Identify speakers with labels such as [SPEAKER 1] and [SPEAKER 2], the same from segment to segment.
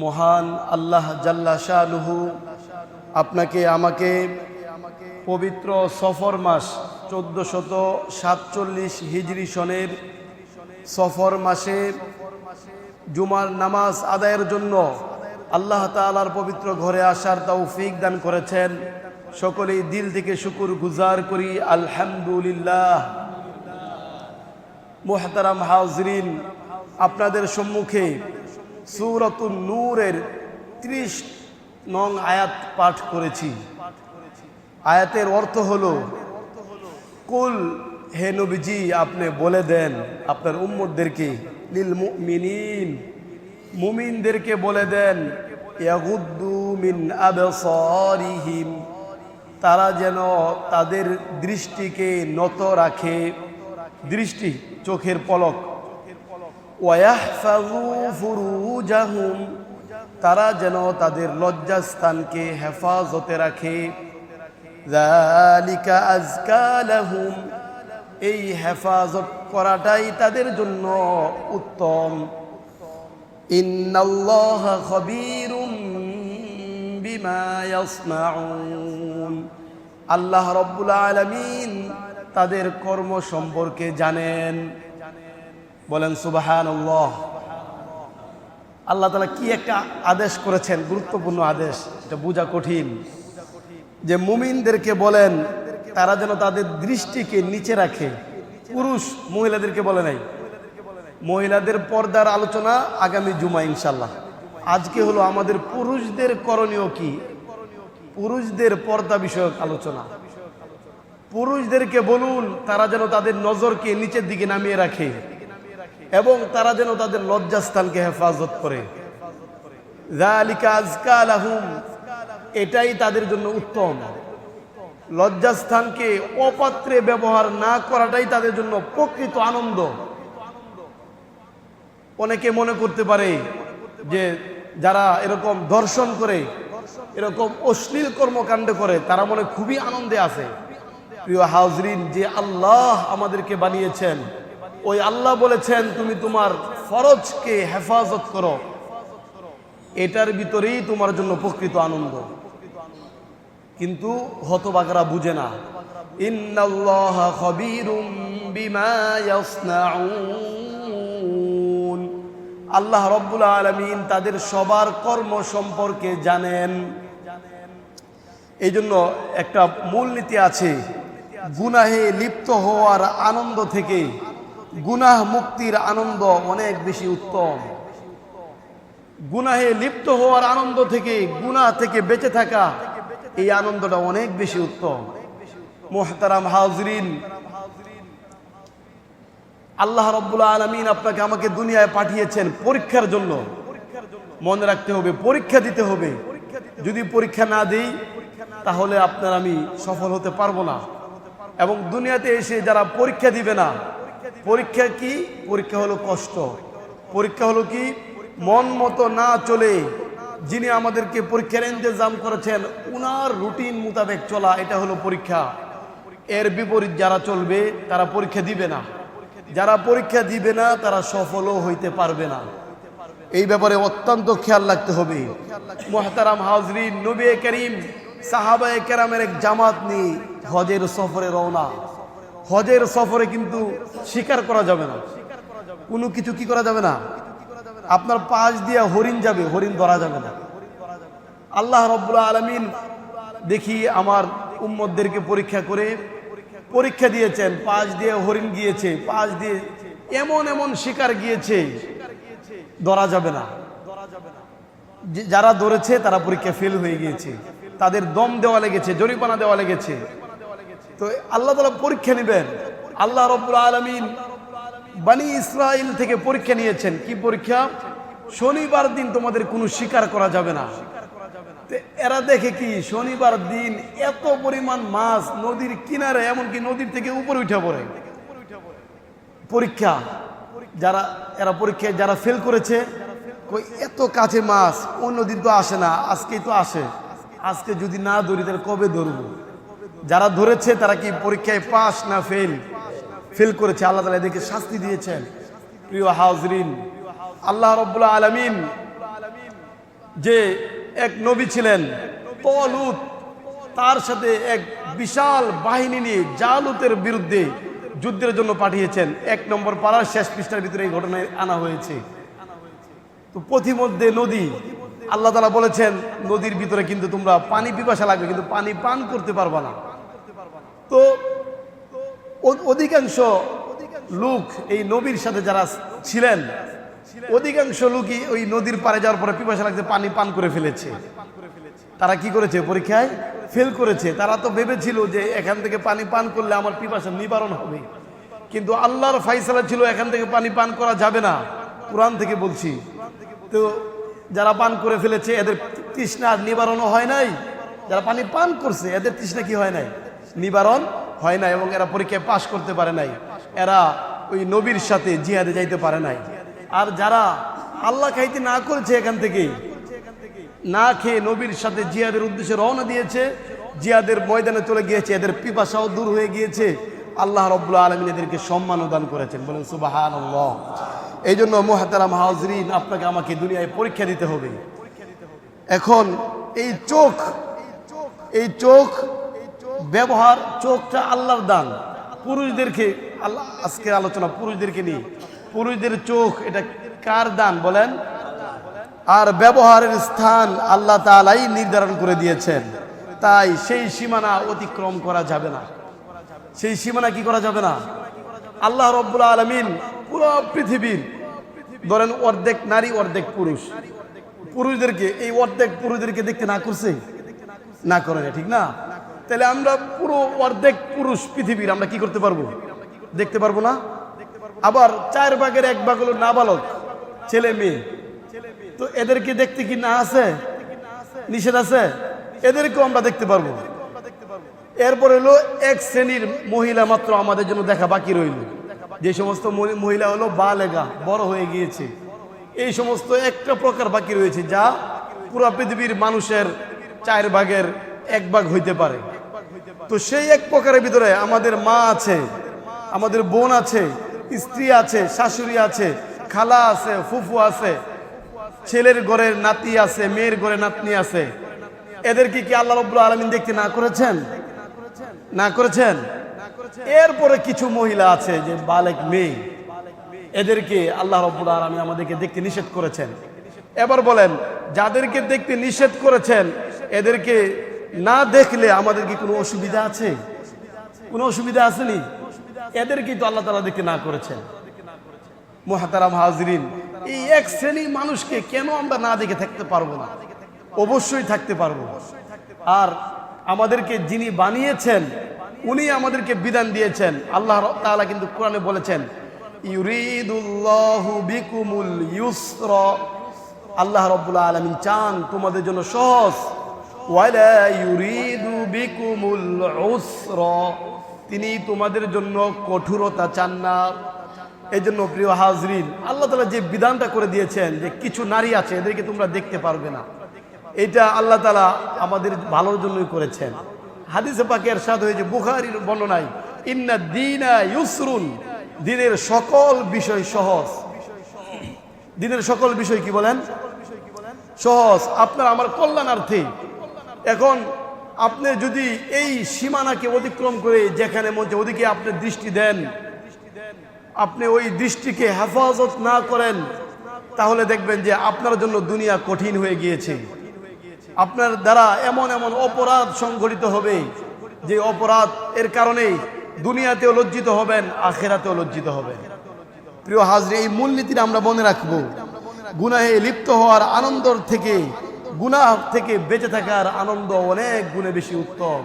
[SPEAKER 1] মহান আল্লাহ জাল্লা শাহলুহু আপনাকে, আমাকে পবিত্র সফর মাস চোদ্দশত সাতচল্লিশ হিজরি সনের সফর মাসে জুমার নামাজ আদায়ের জন্য আল্লাহ তালার পবিত্র ঘরে আসার তৌফিক দান করেছেন। সকলেই দিল থেকে শুকুর গুজার করি, আলহামদুলিল্লাহ। মোহতারাম হাউজরিন আপনাদের সম্মুখে সুরতুন নূরের ত্রিশ নং আয়াত পাঠ করেছি। আয়াতের অর্থ হলো, কুল হে নবীজি, আপনি বলে দেন আপনার উম্মতদেরকে, লিল মুমিনিন। মুমিনদেরকে বলে দেন মিন আবসারিহিম। তারা যেন তাদের দৃষ্টিকে নত রাখে, দৃষ্টি, চোখের পলক। ফুরুজাহুম তারা যেন তাদের লজ্জাস্থানকে হেফাজতে রাখে। যালিকা আজকা লাহুম এই হেফাজত করাটাই তাদের জন্য উত্তম। ইন্নাল্লাহ খবীরুম বিমা ইয়াসনাউন আল্লাহ রব্বুল আলামিন তাদের কর্ম সম্পর্কে জানেন। বলেন সুবাহান আল্লাহ তালা কি একটা আদেশ করেছেন, গুরুত্বপূর্ণ আদেশ, এটা বোঝা কঠিন। যে মুমিনদেরকে বলেন, তারা যেন তাদের দৃষ্টিকে নিচে রাখে। পুরুষ মহিলাদেরকে বলে নাই। মহিলাদের পর্দার আলোচনা আগামী জুমা ইনশাল্লাহ আজকে হলো আমাদের পুরুষদের করণীয় কি? পুরুষদের পর্দা বিষয়ক আলোচনা। পুরুষদেরকে বলুন, তারা যেন তাদের নজরকে নিচের দিকে নামিয়ে রাখে। এবং তারা যেন তাদের লজ্জাস্থানকে হেফাজত করে। এটাই তাদের জন্য উত্তম। লজ্জাস্থানকে অপাত্রে ব্যবহার না করাটাই তাদের জন্য প্রকৃত আনন্দ। অনেকে মনে করতে পারে যে যারা এরকম দর্শন করে, এরকম অশ্লীল কর্মকাণ্ড করে, তারা মনে খুবই আনন্দে আছে। প্রিয় হাজরিন, যে আল্লাহ আমাদেরকে বানিয়েছেন ওই আল্লাহ বলেছেন, তুমি তোমার ফরজকে হেফাজত করো। এটার ভিতরেই তোমার জন্য প্রকৃত আনন্দ। কিন্তু হতবাগরা বুঝে না। আল্লাহ রব্বুল আলামিন তাদের সবার কর্ম সম্পর্কে জানেন। এই জন্য একটা মূলনীতি আছে, গুনাহে লিপ্ত হওয়ার আনন্দ থেকে গুনাহ মুক্তির আনন্দ অনেক বেশি উত্তম। গুনাহে লিপ্ত হওয়ার আনন্দ থেকে, গুনাহ থেকে বেঁচে থাকা এই আনন্দটা অনেক বেশি উত্তম। মোহতারাম হাজরিন, আল্লাহ রব্বুল আলমিন আপনাকে আমাকে দুনিয়ায় পাঠিয়েছেন পরীক্ষার জন্য। মনে রাখতে হবে, পরীক্ষা দিতে হবে। যদি পরীক্ষা না দিই, তাহলে আপনার আমি সফল হতে পারব না। এবং দুনিয়াতে এসে যারা পরীক্ষা দিবে না পরীক্ষা কি? পরীক্ষা হলো কষ্ট। পরীক্ষা হলো কি? মন মতো না চলে যিনি আমাদেরকে পরীক্ষার ইন্তজাম করেছেন, উনার রুটিন মোতাবেক চলা, এটা হলো পরীক্ষা। এর বিপরীত যারা চলবে, তারা পরীক্ষা দিবে না। যারা পরীক্ষা দিবে না, তারা সফলও হইতে পারবে না। এই ব্যাপারে অত্যন্ত খেয়াল রাখতে হবে। মোহতারাম হাজরিন নবী করিম, সাহাবায়ে কেরামের এক জামাত নিয়ে হজের সফরে রওনা। হজের সফরে কিন্তু স্বীকার করা যাবে না। কোনো কিছু কি করা যাবে না? আপনার পাশ দিয়ে হরিণ যাবে, হরিণ ধরা যাবে না। আল্লাহ রব্বুল্লাহ আলমিন দেখি আমার উম্মদদেরকে পরীক্ষা করে পরীক্ষা দিয়েছেন, পাশ দিয়ে হরিণ গিয়েছে, পাশ দিয়ে এমন এমন শিকার গিয়েছে, ধরা যাবে না। যারা ধরেছে তারা পরীক্ষা ফেল হয়ে গিয়েছে। তাদের দম দেওয়া লেগেছে, জরিমানা দেওয়া লেগেছে। তো আল্লাহ তালা পরীক্ষা নেবেন। আল্লাহ রব্বুল আলমিন বানি ইসরাইল থেকে পরীক্ষা নিয়েছেন। কি পরীক্ষা? শনিবার দিন তোমাদের কোনো স্বীকার করা যাবে না। এরা দেখে কি শনিবার দিন এত পরিমাণ মাছ নদীর কিনারে, এমনকি নদীর থেকে উপরে উঠে পড়ে। পরীক্ষা যারা, এরা পরীক্ষায় যারা ফেল করেছে, কই এত কাছে মাছ অন্য দিন তো আসে না, আজকেই তো আসে। আজকে যদি না ধরি তাহলে কবে ধরবো? যারা ধরেছে, তারা কি পরীক্ষায় পাস না ফেল ফেল করেছে, আল্লাহ তালা এদেরকে শাস্তি দিয়েছেন। প্রিয় হাজরিন, আল্লাহ রব্বুল্লাহ আলমিন যে এক নবী ছিলেন, তলুত, তার সাথে এক বিশাল বাহিনী নিয়ে জালুতের বিরুদ্ধে যুদ্ধের জন্য পাঠিয়েছেন। এক নম্বর পাড়ার শেষ পৃষ্ঠার ভিতরে এই ঘটনায় আনা হয়েছে। তো পথিমধ্যে নদী, আল্লাহ তালা বলেছেন, নদীর ভিতরে কিন্তু তোমরা পানি পিপাসা লাগবে, কিন্তু পানি পান করতে পারবা না। তো অধিকাংশ লোক এই নবীর সাথে যারা ছিলেন, অধিকাংশ লোকই ওই নদীর পাড়ে যাওয়ার পরে পিপাসা লাগছে, পানি পান করে ফেলেছে। তারা কি করেছে পরীক্ষায়? ফেল করেছে। তারা তো ভেবেছিল যে এখান থেকে পানি পান করলে আমার পিপাসা নিবারণ হবে। কিন্তু আল্লাহর ফাইসালা ছিল, এখান থেকে পানি পান করা যাবে না। কোরআন থেকে বলছি। তো যারা পান করে ফেলেছে, এদের তৃষ্ণা নিবারণও হয় নাই। যারা পানি পান করছে, এদের তৃষ্ণা কি হয় নাই? নিবারণ হয় না এবং এরা পরীক্ষায় পাশ করতে পারে নাই। এরা ওই নবীর সাথে জিহাদে যাইতে পারে নাই। আর যারা আল্লাহ খাইতে না করেছে এখান থেকে না খেয়ে নবীর সাথে জিয়াদের উদ্দেশ্যে রওনা দিয়েছে জিয়াদের ময়দানে চলে গিয়েছে, এদের পিপাসাও দূর হয়ে গিয়েছে, আল্লাহ রব্বুল্লা আলমিন এদেরকে সম্মানও দান করেছেন। বলেন সুবাহান এই জন্য মোহাতারাম হাজরিন, আপনাকে আমাকে দুনিয়ায় পরীক্ষা দিতে হবে। এখন এই চোখ এই চোখ ব্যবহার, চোখটা আল্লাহর দান। পুরুষদেরকে, আল্লাহ, আজকে আলোচনা, পুরুষদেরকে নিয়ে। পুরুষদের চোখ, এটা কার দান বলেন? আর ব্যবহারের স্থান আল্লাহ তালাই নির্ধারণ করে দিয়েছেন। তাই সেই সীমানা অতিক্রম করা যাবে না। সেই সীমানা কি করা যাবে না? আল্লাহ রব্বুল আলমিন পুরো পৃথিবীর, ধরেন অর্ধেক নারী, অর্ধেক পুরুষ। পুরুষদেরকে, এই অর্ধেক পুরুষদেরকে দেখতে না করছে? না করে ঠিক না? তাহলে আমরা পুরো অর্ধেক পুরুষ পৃথিবীর, আমরা কি করতে পারব? দেখতে পারব না? আবার চার ভাগের এক ভাগ হলো নাবালক, ছেলে মেয়ে। তো এদেরকে দেখতে কি না আছে? নিষেধ আছে? এদেরকেও আমরা দেখতে পারব। এরপর হলো এক শ্রেণির মহিলা মাত্র আমাদের জন্য দেখা বাকি রইল। যে সমস্ত মহিলা হলো বালেগা, বড় হয়ে গিয়েছে। এই সমস্ত একটা প্রকার বাকি রয়েছে যা পুরো পৃথিবীর মানুষের চার ভাগের এক ভাগ হইতে পারে। তো সেই এক প্রকারের ভিতরে আমাদের মা আছে, আমাদের বোন আছে, স্ত্রী আছে, শাশুড়ি আছে, খালা আছে, ফুফু আছে, ছেলের ঘরের নাতি আছে, মেয়ের ঘরে নাতনি আছে। এদেরকে কি আল্লাহ রব্বুল আলমিন দেখতে না করেছেন? না করেছেন? এরপরে কিছু মহিলা আছে যে বালেক মেয়ে। এদেরকে আল্লাহ রব্বুল আলমী আমাদেরকে দেখতে নিষেধ করেছেন। এবার বলেন, যাদেরকে দেখতে নিষেধ করেছেন, এদেরকে না দেখলে আমাদের কি কোনো অসুবিধা আছে? কোনো অসুবিধা আসেনি? এদেরকেই তো আল্লাহ তালা দেখতে না করেছেন। মোহাতারাম হাজরিন, এই এক শ্রেণির মানুষকে কেন আমরা না দেখে থাকতে পারব না? অবশ্যই থাকতে পারব। আর আমাদেরকে যিনি বানিয়েছেন, উনি আমাদেরকে বিধান দিয়েছেন। আল্লাহ তাআলা কিন্তু কোরআনে বলেছেন বিকুমুল ইউসর। আল্লাহ রব্বুল আলমিন চান তোমাদের জন্য সহজ ওয়ালা ইউরিদু বিকুমুল উসর। তিনি তোমাদের জন্য কঠোরতা চান না। এই জন্য প্রিয় হাজরিন, আল্লাহ তালা যে বিধানটা করে দিয়েছেন যে কিছু নারী আছে, এদেরকে তোমরা দেখতে পারবে না। এটা আল্লাহ তালা আমাদের ভালোর জন্যই করেছেন। হাদিসে পাকের সাথে হয়েছে, বুখারির বর্ণনায়, ইন্না দিনা ইউসরুন। দিনের সকল বিষয় সহজ। দিনের সকল বিষয় কি বলেন? সহজ। আপনার আমার কল্যাণার্থে। এখন আপনি যদি এই সীমানাকে অতিক্রম করে যেখানে মঞ্চে ওদিকে আপনি দৃষ্টি দেন, আপনি ওই দৃষ্টিকে হেফাজত না করেন, তাহলে দেখবেন যে আপনার জন্য দুনিয়া কঠিন হয়ে গিয়েছে। আপনার দ্বারা এমন এমন অপরাধ সংঘটিত হবে, যে অপরাধ এর কারণে দুনিয়াতেও লজ্জিত হবেন, আখেরাতেও লজ্জিত হবেন। প্রিয় হাজরে, এই মূলনীতিটা আমরা মনে রাখব। গুনাহে লিপ্ত হওয়ার আনন্দর থেকে গুনাহ থেকে বেঁচে থাকার আনন্দ অনেক গুণে বেশি উত্তম।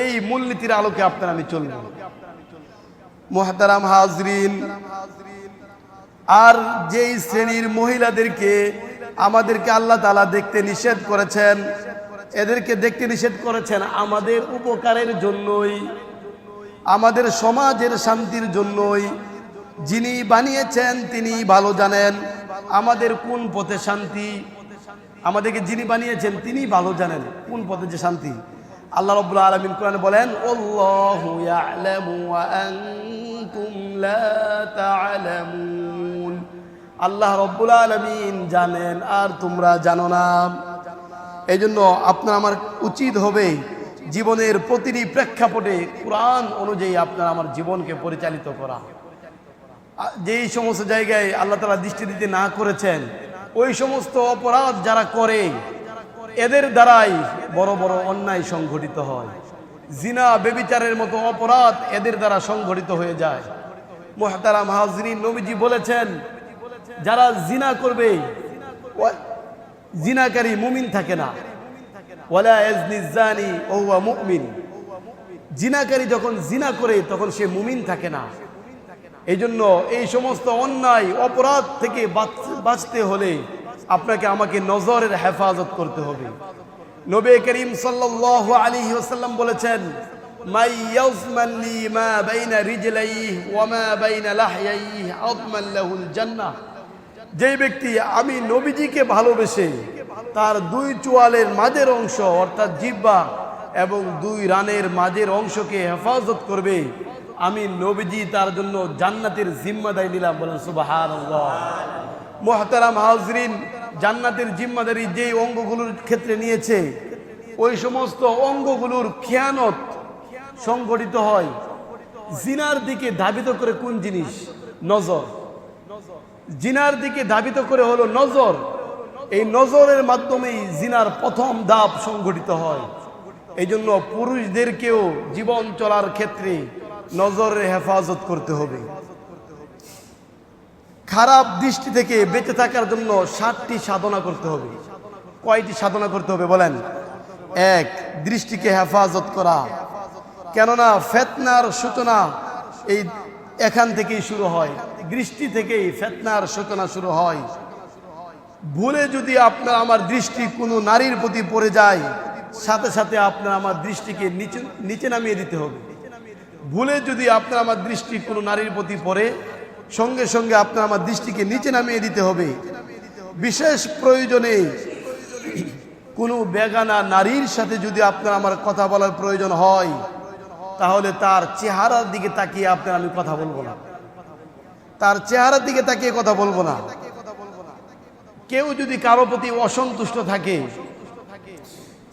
[SPEAKER 1] এই মূলনীতির আলোকে আপনার আমি চলব। মোহাতারাম হাজরিন, আর যেই শ্রেণির মহিলাদেরকে আমাদেরকে আল্লাহ তালা দেখতে নিষেধ করেছেন, এদেরকে দেখতে নিষেধ করেছেন আমাদের উপকারের জন্যই, আমাদের সমাজের শান্তির জন্যই। যিনি বানিয়েছেন তিনি ভালো জানেন আমাদের কোন পথে শান্তি। আমাদেরকে যিনি বানিয়েছেন তিনি ভালো জানেন কোন পথে যে শান্তি। আল্লাহ রব্বুল আলমিন কোরআন বলেন "ওয়াল্লাহু ইয়ালামু ওয়া আনতুম লা তা'লামুন। আল্লাহ রব্বুল আলমিন জানেন, আর তোমরা জানো না। এই জন্য আপনার আমার উচিত হবে জীবনের প্রতিটি প্রেক্ষাপটে কোরআন অনুযায়ী আপনার আমার জীবনকে পরিচালিত করা। যেই সমস্ত জায়গায় আল্লাহ তালা দৃষ্টি দিতে না করেছেন ওই সমস্ত অপরাধ যারা করে, এদের দ্বারাই বড় বড় অন্যায় সংঘটিত হয়। জিনা, বেবিচারের মতো অপরাধ এদের দ্বারা সংঘটিত হয়ে যায়। মোহতারাম হাজরিন নবীজি বলেছেন, যারা জিনা করবে জিনাকারী মুমিন থাকে না। ওয়ালা ইয়াজনি জানি ও মুমিন। জিনাকারী যখন জিনা করে, তখন সে মুমিন থাকে না। এই জন্য এই সমস্ত অন্যায়, অপরাধ থেকে বাঁচ- বাঁচতে হলে আপনাকে আমাকে নজরের হেফাজত করতে হবে। নবী করিম সাল্লাল্লাহু আলাইহি ওয়াসাল্লাম বলেছেন ইয়াজমান লি মা বাইনা রিজলাইহি ওয়া মা বাইনা লাহইয়াইহি আদমান লাহুল জান্নাহ। যেই ব্যক্তি আমি নবীজিকে ভালোবেসে তার দুই চোয়ালের মাঝের অংশ, অর্থাৎ জিব্বা এবং দুই রানের মাঝের অংশকে হেফাজত করবে আমি নবীজি তার জন্য জান্নাতের জিম্মাদারি নিলাম, বলেন সুবাহান মোহতারাম হাজরিন জান্নাতের জিম্মাদারি যেই অঙ্গগুলোর ক্ষেত্রে নিয়েছে, ওই সমস্ত অঙ্গগুলোর খেয়ানত সংগঠিত হয়। জিনার দিকে ধাবিত করে কোন জিনিস? নজর। জিনার দিকে ধাবিত করে হলো নজর। এই নজরের মাধ্যমেই জিনার প্রথম ধাপ সংঘটিত হয়। এই জন্য পুরুষদেরকেও জীবন চলার ক্ষেত্রে নজরের হেফাজত করতে হবে। খারাপ দৃষ্টি থেকে বেঁচে থাকার জন্য ষাটটি সাধনা করতে হবে। কয়টি সাধনা করতে হবে বলেন? এক, দৃষ্টিকে হেফাজত করা। কেননা ফেতনার সূচনা এই এখান থেকেই শুরু হয়। দৃষ্টি থেকেই ফেতনার সূচনা শুরু হয়। ভুলে যদি আপনার আমার দৃষ্টি কোনো নারীর প্রতি পড়ে যায়, সাথে সাথে আপনার আমার দৃষ্টিকে নিচে নিচে নামিয়ে দিতে হবে। ভুলে যদি আপনার আমার দৃষ্টি কোনো নারীর প্রতি পড়ে, সঙ্গে সঙ্গে আপনার আমার দৃষ্টিকে নিচে নামিয়ে দিতে হবে। বিশেষ প্রয়োজনে কোনো বেগানা নারীর সাথে যদি আপনার আমার কথা বলার প্রয়োজন হয়, তাহলে তার চেহারার দিকে তাকিয়ে আপনার আমি কথা বলব না। তার চেহারার দিকে তাকিয়ে কথা বলব না। কেউ যদি কারও প্রতি অসন্তুষ্ট থাকে,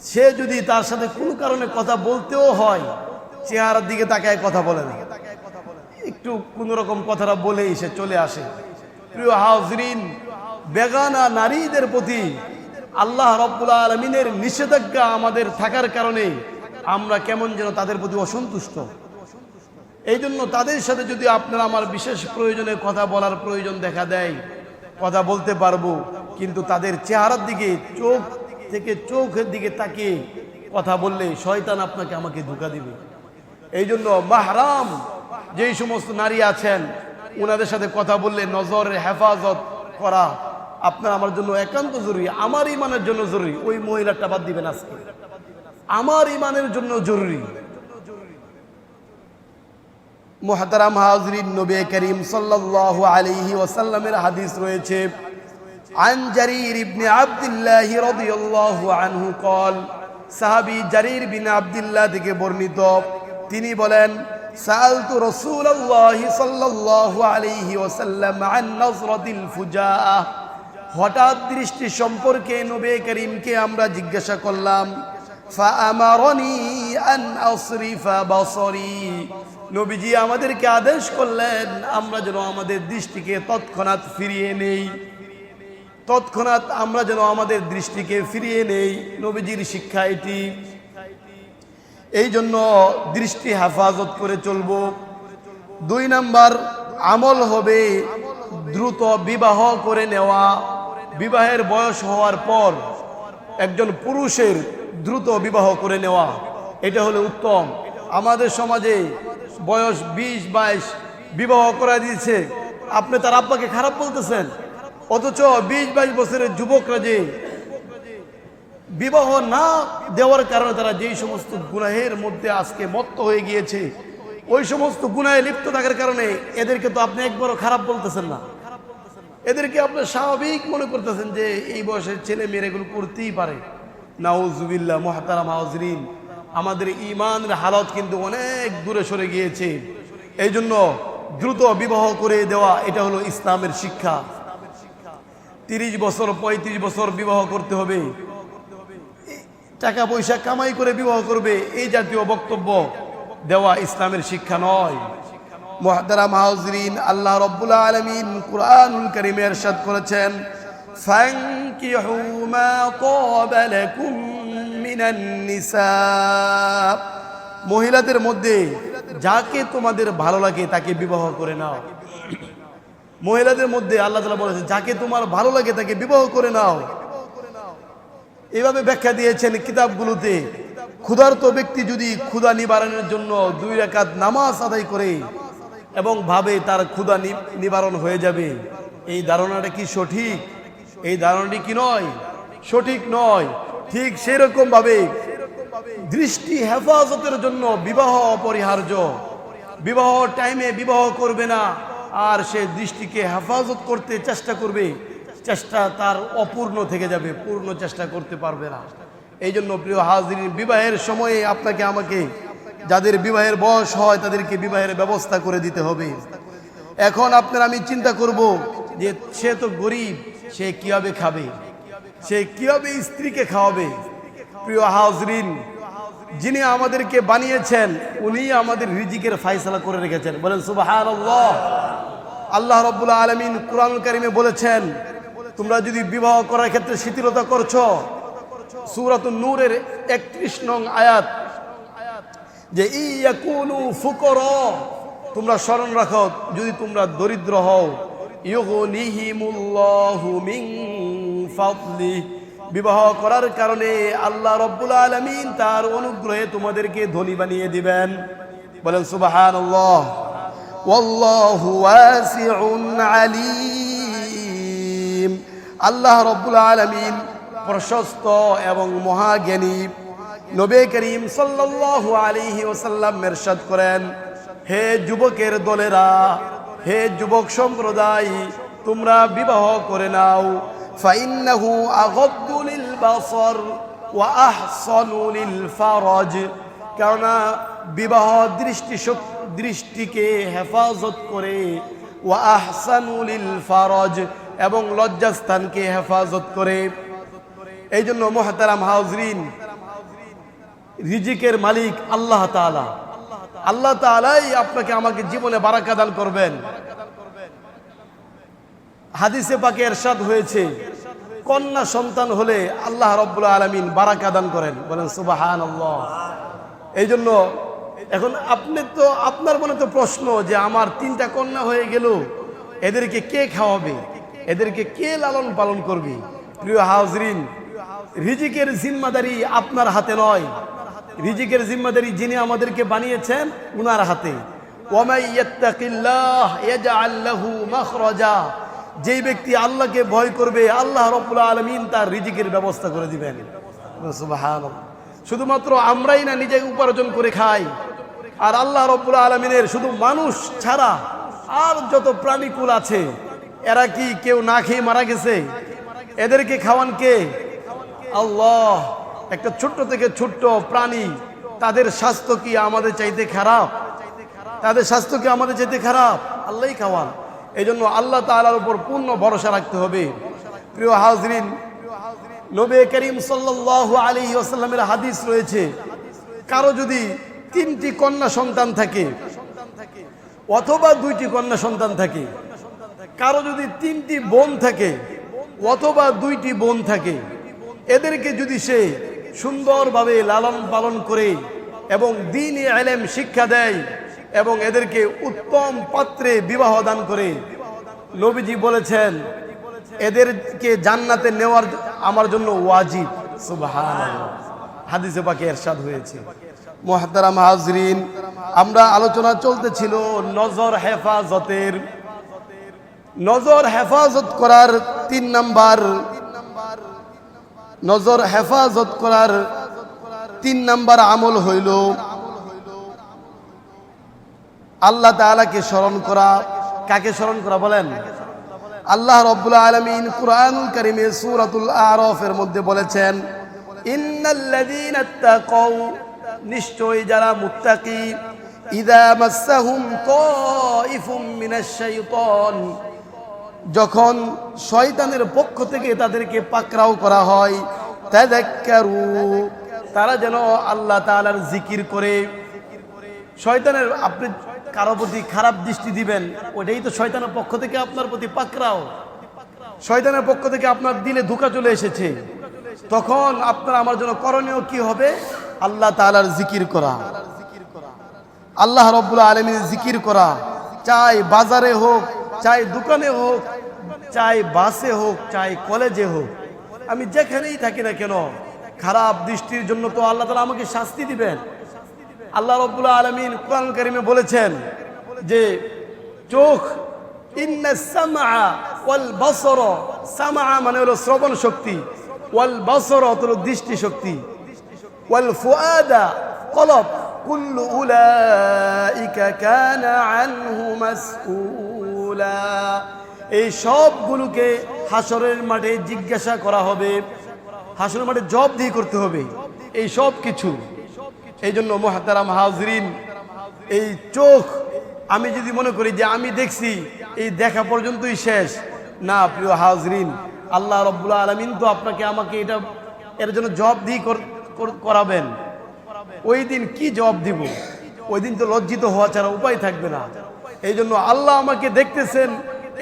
[SPEAKER 1] সে যদি তার সাথে কোনো কারণে কথা বলতেও হয় চেহারার দিকে তাকায় কথা বলে না একটু কোন রকম কথাটা বলেই সে চলে আসে। প্রিয় হাজরিন, বেগানা নারীদের প্রতি আল্লাহ রব্বুল আলমিনের নিষেধাজ্ঞা আমাদের থাকার কারণে আমরা কেমন যেন তাদের প্রতি অসন্তুষ্ট। এই জন্য তাদের সাথে যদি আপনার আমার বিশেষ প্রয়োজনে কথা বলার প্রয়োজন দেখা দেয়, কথা বলতে পারব, কিন্তু তাদের চেহারার দিকে, চোখ থেকে চোখের দিকে তাকিয়ে কথা বললে শয়তান আপনাকে আমাকে ধোকা দিবে। এই জন্য মাহরাম যেই সমস্ত নারী আছেন ওনাদের সাথে কথা বললে নজরের হেফাজত করা আপনার আমার জন্য একান্ত জরুরি আমার ইমানের জন্য জরুরি ওই মহিলাটা বাদ দিবেন আজকে আমার ইমানের জন্য জরুরি মোহতারাম হাজরিন নবী করিম সাল্লাল্লাহু আলাইহি ওয়াসাল্লামের হাদিস রয়েছে عن جرير بن عبد الله رضي الله عنه قال সাহাবী জারির বিন আব্দুল্লাহ থেকে বর্ণিত তিনি বলেন سألت رسول الله صلى الله عليه وسلم عن نظرة الفجاءة হঠাৎ দৃষ্টি সম্পর্কে নবী করিমকে আমরা জিজ্ঞাসা করলাম فأمرني أن أصرف بصري নবীজি আমাদেরকে আদেশ করলেন আমরা যেন আমাদের দৃষ্টিকে তৎক্ষণাৎ ফিরিয়ে নেই তৎক্ষণাৎ আমরা যেন আমাদের দৃষ্টিকে ফিরিয়ে নেই নবীজির শিক্ষা এটি এই জন্য দৃষ্টি হেফাজত করে চলব। দুই নাম্বার, আমল হবে দ্রুত বিবাহ করে নেওয়া। বিবাহের বয়স হওয়ার পর একজন পুরুষের দ্রুত বিবাহ করে নেওয়া, এটা হলো উত্তম। আমাদের সমাজে বয়স বিশ, বাইশ, বিবাহ করা দিয়েছে। আপনি তার আব্বাকে খারাপ বলতেছেন? অথচ বিশ, বাইশ বছরের যুবকরা যে বিবাহ না দেওয়ার কারণে তারা যেই সমস্ত গুনাহের মধ্যে আজকে মত্ত হয়ে গিয়েছে, ওই সমস্ত গুনাহে লিপ্ত থাকার কারণে এদেরকে তো আপনি একবারও খারাপ বলতেছেন না। এদেরকে আপনি স্বাভাবিক মনে করতেছেন যে এই বয়সের ছেলে মেয়েরা এগুলো করতেই পারে। নাউজুবিল্লাহ, মহাতারাম হাজরিন, আমাদের ইমানের হালত কিন্তু অনেক দূরে সরে গিয়েছে। এই জন্য দ্রুত বিবাহ করে দেওয়া, এটা হলো ইসলামের শিক্ষা। তিরিশ বছর, পঁয়ত্রিশ বছর বিবাহ করতে হবে। টাকা পয়সা কামাই করে বিবাহ করবে এই জাতীয় বক্তব্য দেওয়া ইসলামের শিক্ষা নয় মহাদারা মাহজরিন আল্লাহ রব্বুল আলমিন কুরআনুল করিমে এরশাদ করেছেন فانكحوا ما طاب لكم من النساء মহিলাদের মধ্যে যাকে তোমাদের ভালো লাগে তাকে বিবাহ করে নাও মহিলাদের মধ্যে আল্লাহ তালা বলেছে যাকে তোমার ভালো লাগে তাকে বিবাহ করে নাও এভাবে ব্যাখ্যা দিয়েছেন কিতাবগুলোতে, ক্ষুধার্ত ব্যক্তি যদি ক্ষুধা নিবারণের জন্য দুই রেখাত নামাজ আদায় করে এবং ভাবে তার ক্ষুধা নিবারণ হয়ে যাবে, এই ধারণাটা কি সঠিক? এই ধারণাটি কি নয়? সঠিক নয়। ঠিক সেরকম ভাবে দৃষ্টি হেফাজতের জন্য বিবাহ অপরিহার্য। বিবাহ টাইমে বিবাহ করবে না, আর সে দৃষ্টিকে হেফাজত করতে চেষ্টা করবে। চেষ্টা তার অপূর্ণ থেকে যাবে, পূর্ণ চেষ্টা করতে পারবে না। এই জন্য প্রিয় হাজির বিবাহের সময়ে আপনাকে আমাকে, যাদের বিবাহের বয়স হয় তাদেরকে বিবাহের ব্যবস্থা করে দিতে হবে। এখন আপনার আমি চিন্তা করব যে সে তো গরিব, সে কীভাবে খাবে? সে কীভাবে স্ত্রীকে খাওয়াবে? প্রিয় হাজরিন, যিনি আমাদেরকে বানিয়েছেন, উনি আমাদের রিজিকের ফাইসলা করে রেখেছেন। বলেন সুবাহান আল্লাহ রব্বুল্লাহ আলমিন কোরআন কারিমে বলেছেন তোমরা যদি বিবাহ করার ক্ষেত্রে শিথিলতা করছ, সুরাত নূরের একত্রিশ নং আয়াত, যে ইয়াকুনু ফুকর, তোমরা স্মরণ রাখো, যদি তোমরা দরিদ্র হও বিবাহ করার কারণে আল্লাহ রব্বুল আলামিন তার অনুগ্রহে তোমাদেরকে ধনী বানিয়ে দিবেন। বলেন ওয়াসিউন আলিম। আল্লাহ রব্বুল আলামিন প্রশস্ত এবং মহাজ্ঞানী নবে করিম সাল্লাল্লাহু আলাইহি ওয়াসাল্লাম মেরশাদ করেন, হে যুবকের দলেরা, হে যুবক সম্প্রদায়, তোমরা বিবাহ করে নাও। ওয়া ফারাজ। কেননা বিবাহ দৃষ্টি দৃষ্টিকে হেফাজত করে, ওয়া আহসানু লিল ফারাজ। এবং লজ্জাস্থানকে হেফাজত করে। এই জন্য মোহতারাম হাউজরিন রিজিকের মালিক আল্লাহ তাআলা। আল্লাহ তাআলাই আপনাকে আমাকে জীবনে বারাকা দান করবেন। হাদিসে পাকে এরশাদ হয়েছে, কন্যা সন্তান হলে আল্লাহ রব্বুল আলমিন বারাকা দান করেন। বলেন সুবাহান আল্লাহ এই জন্য এখন আপনি তো, আপনার মনে তো প্রশ্ন যে আমার তিনটা কন্যা হয়ে গেল, এদেরকে কে খাওয়াবে? এদেরকে কে লালন পালন করবে? প্রিয় হাউজরিন রিজিকের জিম্মাদারি আপনার হাতে নয়। রিজিকের জিম্মাদারি যিনি আমাদেরকে বানিয়েছেন, উনার হাতে। যেই ব্যক্তি আল্লাহকে ভয় করবে, আল্লাহ রব্বুল আলমিন তার রিজিকের ব্যবস্থা করে দিবেন। শুধুমাত্র আমরাই না নিজে উপার্জন করে খাই। আর আল্লাহ রব্বুল আলমিনের শুধু মানুষ ছাড়া আর যত প্রাণীকুল আছে এরা কি কেউ না খেয়ে মারা গেছে? এদেরকে খাওয়ান কে? আল্লাহ, একটা ছোট্ট থেকে ছোট্ট প্রাণী, তাদের স্বাস্থ্য কি আমাদের চাইতে খারাপ? তাদের স্বাস্থ্য কি আমাদের চাইতে খারাপ? আল্লাহই খাওয়ান। এই জন্য আল্লাহ তালার উপর পূর্ণ ভরসা রাখতে হবে। প্রিয় হাজরিন, নবে করিম সাল্লাহ আলী আসাল্লামের হাদিস রয়েছে, কারও যদি তিনটি কন্যা সন্তান থাকে, অথবা দুইটি কন্যা সন্তান থাকে কারও যদি তিনটি বোন থাকে অথবা দুইটি বোন থাকে, এদেরকে যদি সে সুন্দরভাবে লালন পালন করে এবং দিন এলেম শিক্ষা দেয় এবং এদেরকে উত্তম পাত্রে বিবাহ দান করে, নবীজি বলেছেন, এদেরকে জান্নাতে নেওয়ার আমার জন্য ওয়াজিব। হাদিসে পাকে এরশাদ হয়েছে। মোহতারাম হাজরিন, আমরা আলোচনা চলতেছিল নজর হেফাজতের নজর হেফাজত করার তিন নাম্বার, নজর হেফাজত করার তিন নাম্বার আমল হইল আল্লাহ তাআলাকে স্মরণ করা। কাকে স্মরণ করা বলেন? আল্লাহ রব্বুল আলমিন কুরআন করিমে সূরাতুল আরফের মধ্যে বলেছেন নিশ্চয়ই যারা মুত্তাকি, ইদা মাসসাহুম তাইফুম মিনাশ শাইতান যখন শয়তানের পক্ষ থেকে তাদেরকে পাকরাও করা হয় তাদাক্কারু তারা যেন আল্লাহ তালার জিকির করে। শয়তানের আপনি কারও প্রতি খারাপ দৃষ্টি দিবেন ওটাই তো শয়তানের পক্ষ থেকে আপনার প্রতি পাকরাও শয়তানের পক্ষ থেকে আপনার দিলে ধোকা চলে এসেছে। তখন আপনার আমার জন্য করণীয় কি হবে? আল্লাহ তালার জিকির করা। আল্লাহ রব্বুল আলমীর জিকির করা। চাই বাজারে হোক চাই দোকানে হোক, চাই বাসে হোক, চাই কলেজে হোক, আমি যেখানেই থাকি না কেন, খারাপ দৃষ্টির জন্য তো আল্লাহ তালা আমাকে শাস্তি দিবেন। আল্লাহ রব্বুল আলমিন কোরআন করিমে বলেছেন যে, চোখ মানে হলো শ্রবণ শক্তি, ওয়াল বসর হলো দৃষ্টি শক্তি, ওয়াল ফুআদা কলব, কুল্লু উলাইকা কানা আনহু মাসউলা। এই সবগুলোকে হাসরের মাঠে জিজ্ঞাসা করা হবে। হাসরের মাঠে জব দিয়ে করতে হবে। এই সব কিছু। এই জন্য মহাতারাম হাজরিন, এই চোখ, আমি যদি মনে করি যে আমি দেখছি, এই দেখা পর্যন্তই শেষ। না, প্রিয় হাজরিন, আল্লাহ রব্বুল্লাহ আলমিন তো আপনাকে আমাকে এটা, এর জন্য জব দিয়ে কর- কর- করাবেন। ওই দিন কি জব দিব? ওই দিন তো লজ্জিত হওয়া ছাড়া উপায় থাকবে না। এই জন্য আল্লাহ আমাকে দেখতেছেন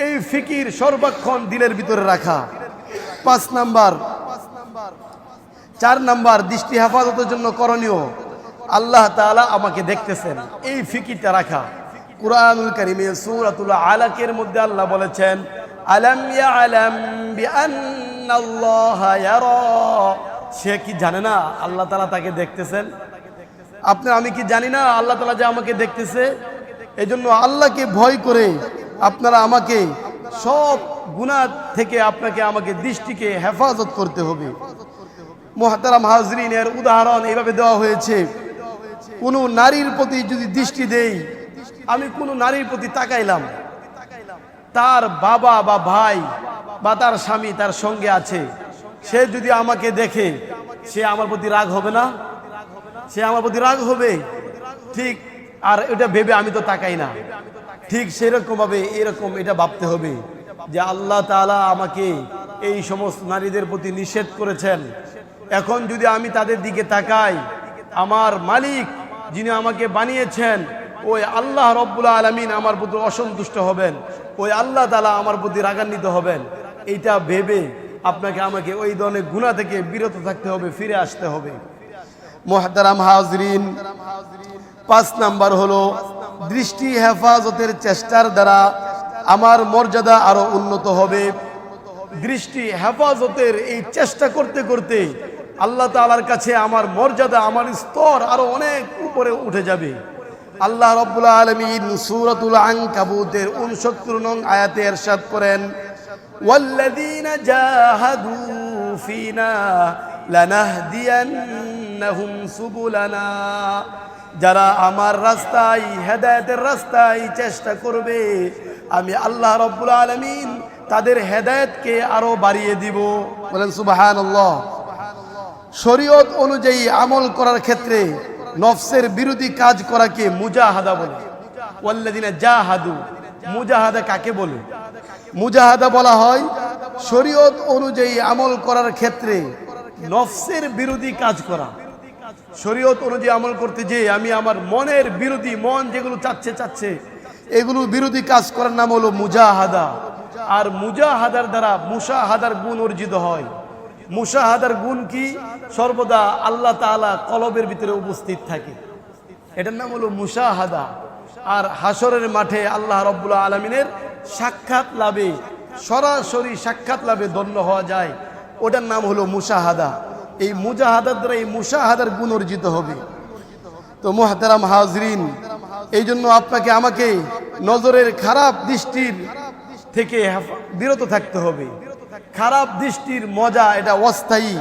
[SPEAKER 1] এই ফিকির সর্বাক্ষণ দিলের ভিতরে রাখা। পাঁচ নাম্বার। চার নাম্বার, দৃষ্টি হেফাজতের জন্য করণীয়। আল্লাহ তাআলা আমাকে দেখতেছেন, এই ফিকিরটা রাখা। কুরআনুল কারিমে সূরাতুল আলাকের মধ্যে আল্লাহ বলেছেন, আলাম বিআন্নাল্লাহা ইয়ারা। সে কি জানে না আল্লাহ তাআলা তাকে দেখতেছেন? আপনি, আমি কি জানি না আল্লাহ তালা যে আমাকে দেখতেছে? এই জন্য আল্লাহকে ভয় করে আপনারা আমাকে সব গুণা থেকে আপনাকে আমাকে দৃষ্টিকে হেফাজত করতে হবে। মোহাতারাম হাজরিনের উদাহরণ এইভাবে দেওয়া হয়েছে, কোনো নারীর প্রতি যদি দৃষ্টি দেই, আমি কোনো নারীর প্রতি তাকাইলাম। তার বাবা বা ভাই বা তার স্বামী তার সঙ্গে আছে। সে যদি আমাকে দেখে, সে আমার প্রতি রাগ হবে না? সে আমার প্রতি রাগ হবে? ঠিক আর এটা ভেবে আমি তো তাকাই না। ঠিক সেরকম ভাবে এরকম এটা ভাবতে হবে যে আল্লাহ তাআলা আমাকে এই সমস্ত নারীদের প্রতি নিষেধ করেছেন। এখন যদি আমি তাদের দিকে তাকাই, আমার মালিক যিনি আমাকে বানিয়েছেন, ওই আল্লাহ রব্বুল আলমিন আমার প্রতি অসন্তুষ্ট হবেন, ওই আল্লাহ তালা আমার প্রতি রাগান্বিত হবেন এইটা ভেবে আপনাকে আমাকে ওই ধরনের গুণা থেকে বিরত থাকতে হবে, ফিরে আসতে হবে। মোহতারাম হাজরিন পাঁচ নাম্বার হলো দৃষ্টি হেফাজতের চেষ্টার দ্বারা আমার মর্যাদা আরো উন্নত হবে দৃষ্টি হেফাজতের এই চেষ্টা করতে করতে আল্লাহ তাআলার কাছে আমার মর্যাদা আমার স্তর আরো অনেক উপরে উঠে যাবে আল্লাহ রব্বুল আলমিন সুরতুল আনকাবুতের উনসত্তর নং আয়াতে এরশাদ করেন والذين جاهدوا فينا لنهدينهم سبلنا যারা আমার রাস্তায়, হেদায়েতের রাস্তায় চেষ্টা করবে, আমি আল্লাহ রব্বুল আলমিন তাদের হেদায়েতকে আরও বাড়িয়ে দিব। বলেন, সুবহানাল্লাহ। শরীয়ত অনুযায়ী আমল করার ক্ষেত্রে নফসের বিরোধী কাজ করাকে মুজাহাদা বলে। ওয়াল্লাদিনা জাহাদু। মুজাহাদা কাকে বলে? মুজাহাদা বলা হয় শরীয়ত অনুযায়ী আমল করার ক্ষেত্রে নফসের বিরোধী কাজ করা। শরীয়ত অনুযায়ী আমল করতে যে আমি আমার মনের বিরোধী, মন যেগুলো চাচ্ছে চাচ্ছে, এগুলো বিরোধী কাজ করার নাম হলো মুজাহাদা। আর মুজাহাদার দ্বারা মুসাহাদার গুণ অর্জিত হয়। মুসাহাদার গুণ কি? সর্বদা আল্লাহ তাআলা কলবের ভিতরে উপস্থিত থাকে। এটার নাম হলো মুসাহাদা। আর হাসরের মাঠে আল্লাহ রব্বুল্লাহ আলমিনের সাক্ষাৎ লাভে, সরাসরি সাক্ষাৎ লাভে দণ্ড হওয়া যায়। ওটার নাম হলো মুসাহাদা। এই মুজাহাদার দ্বারা এই মুসাহাদার গুণ অর্জিত হবে। তো মোহাতারাম হাজরিন এই জন্য আপনাকে আমাকে নজরের খারাপ দৃষ্টির থেকে বিরত থাকতে হবে। খারাপ দৃষ্টির মজা এটা অস্থায়ী।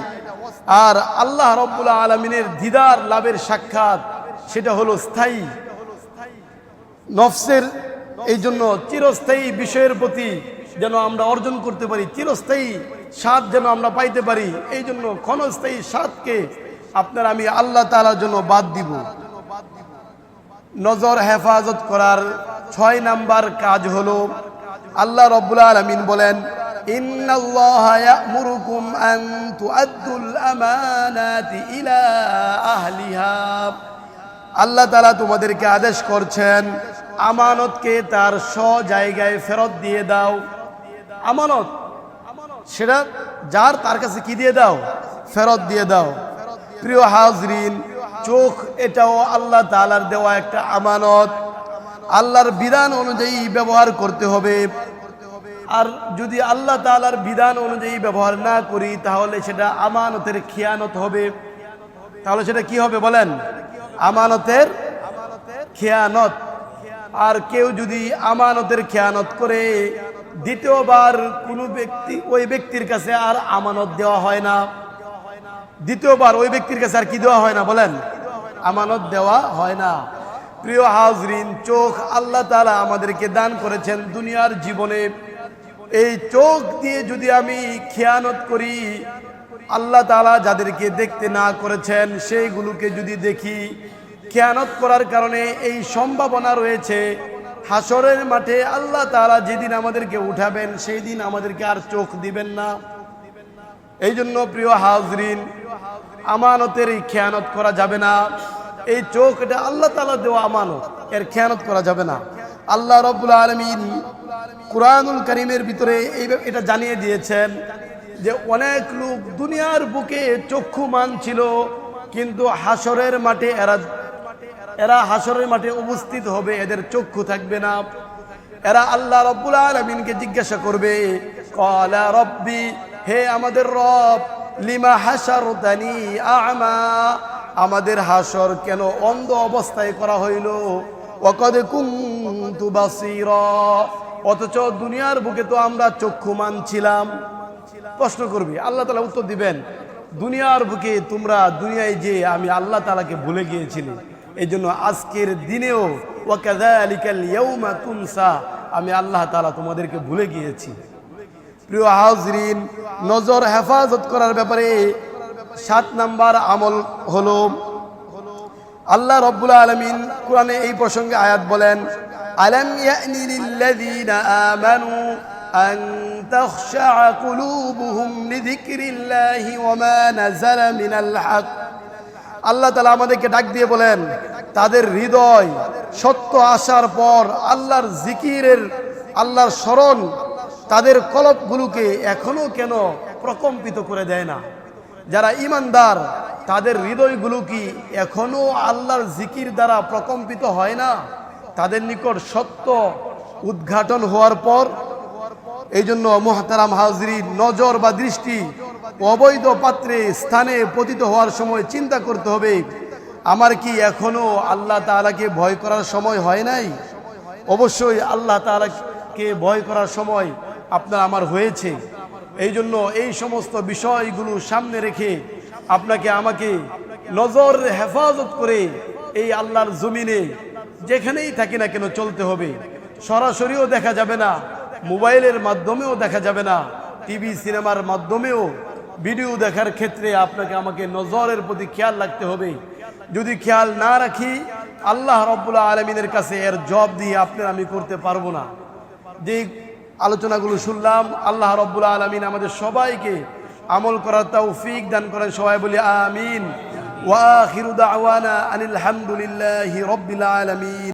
[SPEAKER 1] আর আল্লাহ রব্বুল্লাহ আলমিনের দিদার লাভের সাক্ষাৎ সেটা হলো স্থায়ী। নফসের এই জন্য চিরস্থায়ী বিষয়ের প্রতি যেন আমরা অর্জন করতে পারি, চিরস্থায়ী স্বাদ যেন আমরা পাইতে পারি এই জন্য ক্ষণস্থায়ী স্বাদকে আপনার আমি আল্লাহ তাআলার জন্য বাদ দিব নজর হেফাজত করার ছয় নাম্বার কাজ হলো আল্লাহ রব্বুল আলমিন বলেন إن الله يأمركم أن تؤدوا الأمانات إلى أهلها আল্লাহ তালা তোমাদেরকে আদেশ করছেন আমানতকে তার স জায়গায় ফেরত দিয়ে দাও আমানত সেটা যার তার কাছে কি দিয়ে দাও? ফেরত দিয়ে দাও। প্রিয় হাজরিন, চোখ এটাও আল্লাহ তালার দেওয়া একটা আমানত। আল্লাহর বিধান অনুযায়ী ব্যবহার করতে হবে। আর যদি আল্লাহ তালার বিধান অনুযায়ী ব্যবহার না করি, তাহলে সেটা আমানতের খেয়ানত হবে। তাহলে সেটা কি হবে বলেন? আমানতের খেয়ানত। আর কেউ যদি আমানতের খেয়ানত করে দ্বিতীয়বার কোনো ব্যক্তি ওই ব্যক্তির কাছে আর আমানত দেওয়া হয় না। দ্বিতীয়বার ওই ব্যক্তির কাছে আর কি দেওয়া হয় না, বলেন? আমানত দেওয়া হয় না। প্রিয় হাজরিন, চোখ আল্লাহ তালা আমাদেরকে দান করেছেন দুনিয়ার জীবনে। এই চোখ দিয়ে যদি আমি খেয়ানত করি, আল্লাহ তালা যাদেরকে দেখতে না করেছেন, সেইগুলোকে যদি দেখি, খেয়ানত করার কারণে এই সম্ভাবনা রয়েছে। হাসরের মাঠে আল্লাহ তালা যেদিন আমাদেরকে উঠাবেন সেই দিন আমাদেরকে আর চোখ দিবেন না। এই জন্য প্রিয় হাজরিন, আমানতের এই খেয়ানত করা যাবে না। এই চোখ এটা আল্লাহ তালা দেওয়া আমানত, এর খেয়ানত করা যাবে না। আল্লাহ রব্বুল আলমিন কুরআনুল করিমের ভিতরে এই এটা জানিয়ে দিয়েছেন যে অনেক লোক দুনিয়ার বুকে চক্ষুমান ছিল কিন্তু হাসরের মাঠে এরা এরা হাসরের মাঠে উপস্থিত হবে, এদের চক্ষু থাকবে না। এরা আল্লাহ রব্বুল আলমিনকে জিজ্ঞাসা করবে, কলা রব্বি, হে আমাদের রব, লিমা হাসার আমা? আমাদের হাসর কেন অন্ধ অবস্থায় করা হইল? অকদে কুন্তু বাসির। অথচ দুনিয়ার বুকে তো আমরা চক্ষু মানছিলাম। প্রশ্ন করবি, আল্লাহ তালা উত্তর দিবেন, দুনিয়ার বুকে তোমরা দুনিয়ায় যে আমি আল্লাহ তালাকে ভুলে গিয়েছিলি এই জন্য আজকের দিনেও আমি আল্লাহ তালা তোমাদেরকে ভুলে গিয়েছি। প্রিয় হাজরিন, নজর হেফাজত করার ব্যাপারে সাত নাম্বার আমল হল, আল্লাহ রব্বুল আলমিন কোরআনে এই প্রসঙ্গে আয়াত বলেন, আলম ইয়ানিলিল্লাযীনা আমানু আন তাখশা কুলুবুহুম লিযিকরিল্লাহি ওয়া মা নাযালা মিনাল হক। আল্লাহ তালা আমাদেরকে ডাক দিয়ে বলেন, তাদের হৃদয় সত্য আসার পর আল্লাহর জিকিরের, আল্লাহর স্মরণ তাদের কলপগুলোকে এখনও কেন প্রকম্পিত করে দেয় না? যারা ইমানদার তাদের হৃদয়গুলো কি এখনও আল্লাহর জিকির দ্বারা প্রকম্পিত হয় না? তাদের নিকট সত্য উদ্ঘাটন হওয়ার পর এই জন্য মোহতারাম হাজরি নজর বা দৃষ্টি অবৈধ পাত্রে স্থানে পতিত হওয়ার সময় চিন্তা করতে হবে, আমার কি এখনও আল্লাহ তালাকে ভয় করার সময় হয় নাই? অবশ্যই আল্লাহ তালাকে ভয় করার সময় আপনার আমার হয়েছে। এই জন্য এই সমস্ত বিষয়গুলো সামনে রেখে আপনাকে আমাকে নজর, হেফাজত করে এই আল্লাহর জমিনে যেখানেই থাকি না কেন চলতে হবে। সরাসরিও দেখা যাবে না, মোবাইলের মাধ্যমেও দেখা যাবে না, টিভি, সিনেমার মাধ্যমেও ভিডিও দেখার ক্ষেত্রে আপনাকে আমাকে নজরের প্রতি খেয়াল রাখতে হবে। যদি খেয়াল না রাখি, আল্লাহ রব্বুল্লাহ আলমিনের কাছে এর জব দিয়ে আপনার আমি করতে পারব না। যে আলোচনাগুলো শুনলাম, আল্লাহ রব্বুল্লাহ আলমিন আমাদের সবাইকে আমল করার তৌফিক দান করেন। সবাই বলি আমিন। ওয়া ওয়াখিরুদা আওয়ানা আনিল হামদুলিল্লাহি রব্বিল আলমিন।